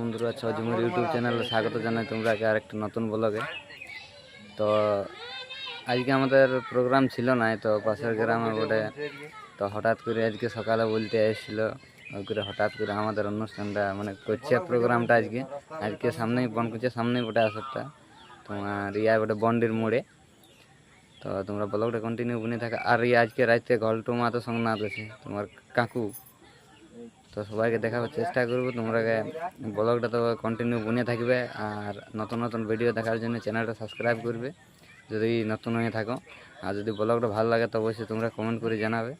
বন্ধুরা ছজমের ইউটিউব চ্যানেলে স্বাগত জানাই তোমরা আর একটা নতুন ব্লগে। তো আজকে আমাদের প্রোগ্রাম ছিল না তো পাশের গ্রামে বটে। তো হঠাৎ করে আজকে সকালে বলতে এসেছিল করে হঠাৎ করে আমাদের অনুষ্ঠানটা মানে করছে প্রোগ্রামটা আজকে। আজকে সামনেই বন করছে, সামনেই বটে আসারটা। তোমার ইয়া বটে, বন্ডির মোড়ে। তো তোমরা ব্লগটা কন্টিনিউ বনে থাকা। আর ইয়ে আজকে রাতে ঘল্টু মাতো সঙ্গে নাচ আছে, তোমার কাকু। তো সবাইকে দেখাবার চেষ্টা করব। তোমরাকে ব্লগটা তো কন্টিনিউ বনে থাকবে আর নতুন নতুন ভিডিও দেখার জন্য চ্যানেলটা সাবস্ক্রাইব করবে, যদি নতুন হয়ে থাকো। আর যদি ব্লগটা ভালো লাগে তো অবশ্যই তোমরা কমেন্ট করে জানাবে।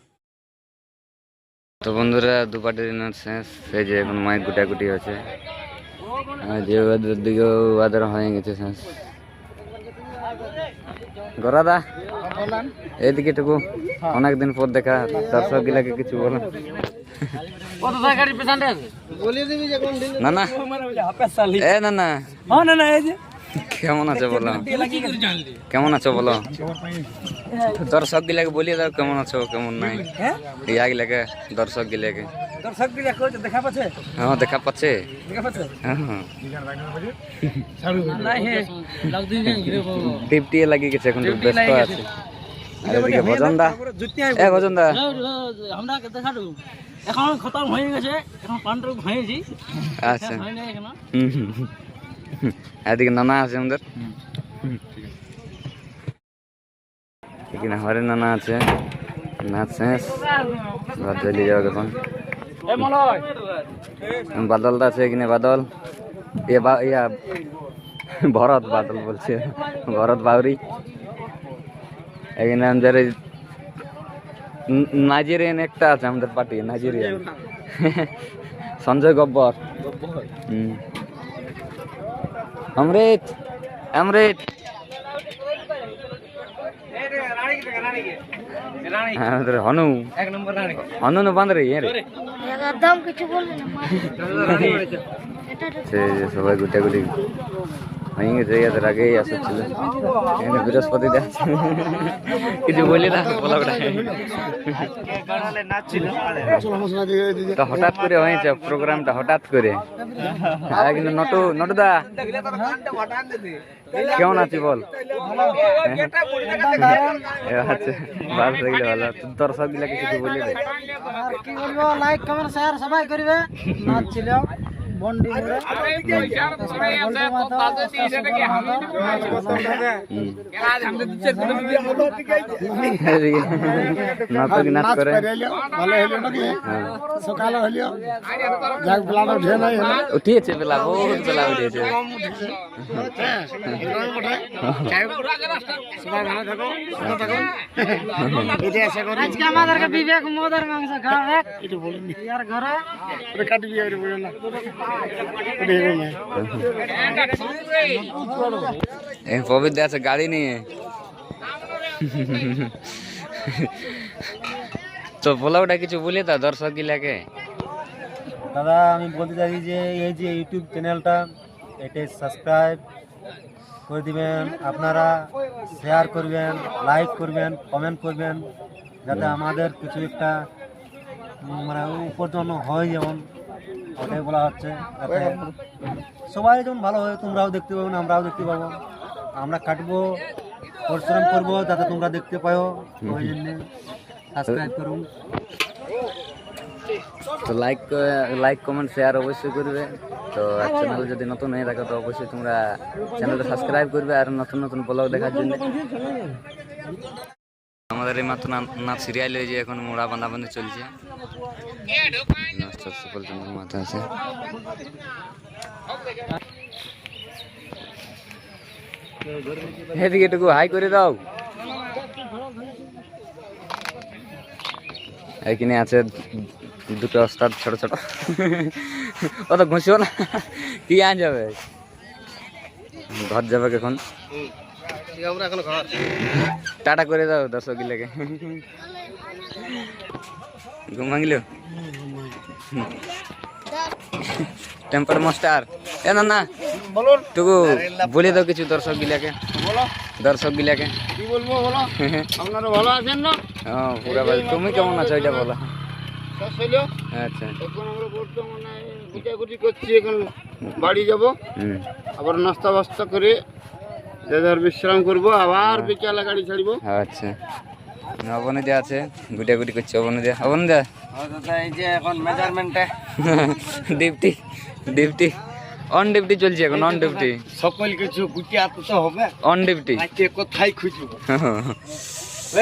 তো বন্ধুরা, দুপাটির শেষ। যে এখন মাইক গুটাগুটি আছে আর যে ওদের দিকেও ওদের হয়ে গেছে শেষ। গরাদা এইদিকে টুকু অনেকদিন পর দেখা দর্শক গিলাকে কিছু বলো। কত টাকা গাড়ি পেছানটা না না। এ না না। হ্যাঁ না না এই যে। কেমন আছো বলো? কেমন আছো বলো? দর্শক গিলাকে বলিয়ে দাও কেমন আছো কেমন নাই? হ্যাঁ? ইয়া গিলাকে দর্শক গিলাকে। দর্শক দেখা পাচ্ছে? হ্যাঁ দেখা পাচ্ছে। দেখা পাচ্ছে? হ্যাঁ। লাগ গেছে এখন ব্যস্ত আছে। আর এদিকে ভজনদা। এ ভজনদা। আমরা দেখা এখন খতম হয়ে গেছে এখন হয়েছি। আচ্ছা। হুম, হুম। এদিকে নানা আছে আমাদের। এখানে হরে নানা আছে। নাচ শেষ। এবার চলে যাবে এখন এ আছে এখানে বাদল। এ বা ইয়া ভরত বাদল বলছে। ভরত বাউরি। এখানে আমাদের নাইজেরিয়ান একটা আছে আমাদের পার্টি নাইজেরিয়ান। সঞ্জয় গব্বর। হুম। अमृत अमृत। हाँ, हनु। हनु न बंद रही है एकदम किछु बोल ना। से सबै गुटे না সে যে সবাই গুটাগুটি হয়ে গেছে এদের আগেই আসছিল বৃহস্পতি কিছু বলি না বলাটা তো হঠাৎ করে হয়েছে প্রোগ্রামটা, হঠাৎ করে। আর কিন্তু নটু, নটুদা। কেমন আছি বল? আচ্ছা ভালো ভালো। দর্শক গুলাকে কিছু বলে দে। আর কি লাইক কমেন্ট সবাই করবে। নাচ নাটক নাচ করে ভালো নাকি? হ্যাঁ। সকালে যাক বেলাটা উঠে নাই। উঠিয়েছে বেলা বহুত বেলা আজকে আমাদেরকে বিবেক মোদের মাংস বলুন। ইয়ার ঘরে। কাটবি আর বলো না। পবিত্র আছে, গাড়ি নিয়ে। তো পোলাওটা কিছু বলে তা দর্শক গিলাকে দাদা, আমি বলতে চাই যে এই যে ইউটিউব চ্যানেলটা এটা সাবস্ক্রাইব করে দিবেন, আপনারা শেয়ার করবেন, লাইক করবেন, কমেন্ট করবেন, যাতে আমাদের কিছু একটা মানে উপার্জন হয় যেমন। ওটাই বলা হচ্ছে। সবাই যেমন ভালো হয়, তোমরাও দেখতে পাবো, আমরাও দেখতে পাবো। আমরা কাটবো, পরিশ্রম করব, যাতে তোমরা দেখতে পাও। ওই জন্য সাবস্ক্রাইব করুন। তো লাইক লাইক কমেন্ট শেয়ার অবশ্যই করবে। তো চ্যানেল যদি নতুন হয়ে থাকে, তো অবশ্যই তোমরা চ্যানেলটা সাবস্ক্রাইব করবে আর নতুন নতুন ব্লগ দেখার জন্য। আমাদের এই মাত্র না সিরিয়াল হয়েছে এখন মোড়া বাঁধা বাঁধি চলছে। নষ্ট সুফল চন্দ্র মাথা আছে এদিকে একটু হাই করে দাও। এখানে আছে দুটো ওস্তাদ ছোট ছোট। অত ঘুষিও না। কি আন যাবে? ঘর যাবে এখন টাটা করে দাও দর্শক গিলাকে ঘুম ভাঙিল? টেম্পার মাস্টার এ না না বলুন। টুকু বলে দাও কিছু দর্শক গিলাকে। বলো। দর্শক গিলাকে। কি বলব বলো? আপনারা ভালো আছেন না? হ্যাঁ পুরা ভালো। তুমি কেমন আছো এটা বলো। আচ্ছা। এখন আমরা বর্তমানে গুটাগুটি করছি এখন বাড়ি যাব। আবার নাস্তা বাস্তা করে যে বিশ্রাম করব আবার বিকালে গাড়ি ছাড়বো। আচ্ছা। অবনদী আছে গুটা গুটি করছে অবনদী অবনদা দাদা এই যে এখন মেজারমেন্টে ডিপটি ডিপটি অন ডিপটি চলছে এখন অন ডিপটি সকল কিছু গুটি আনতে হবে। অন আজকে কোথায় খুঁজবো?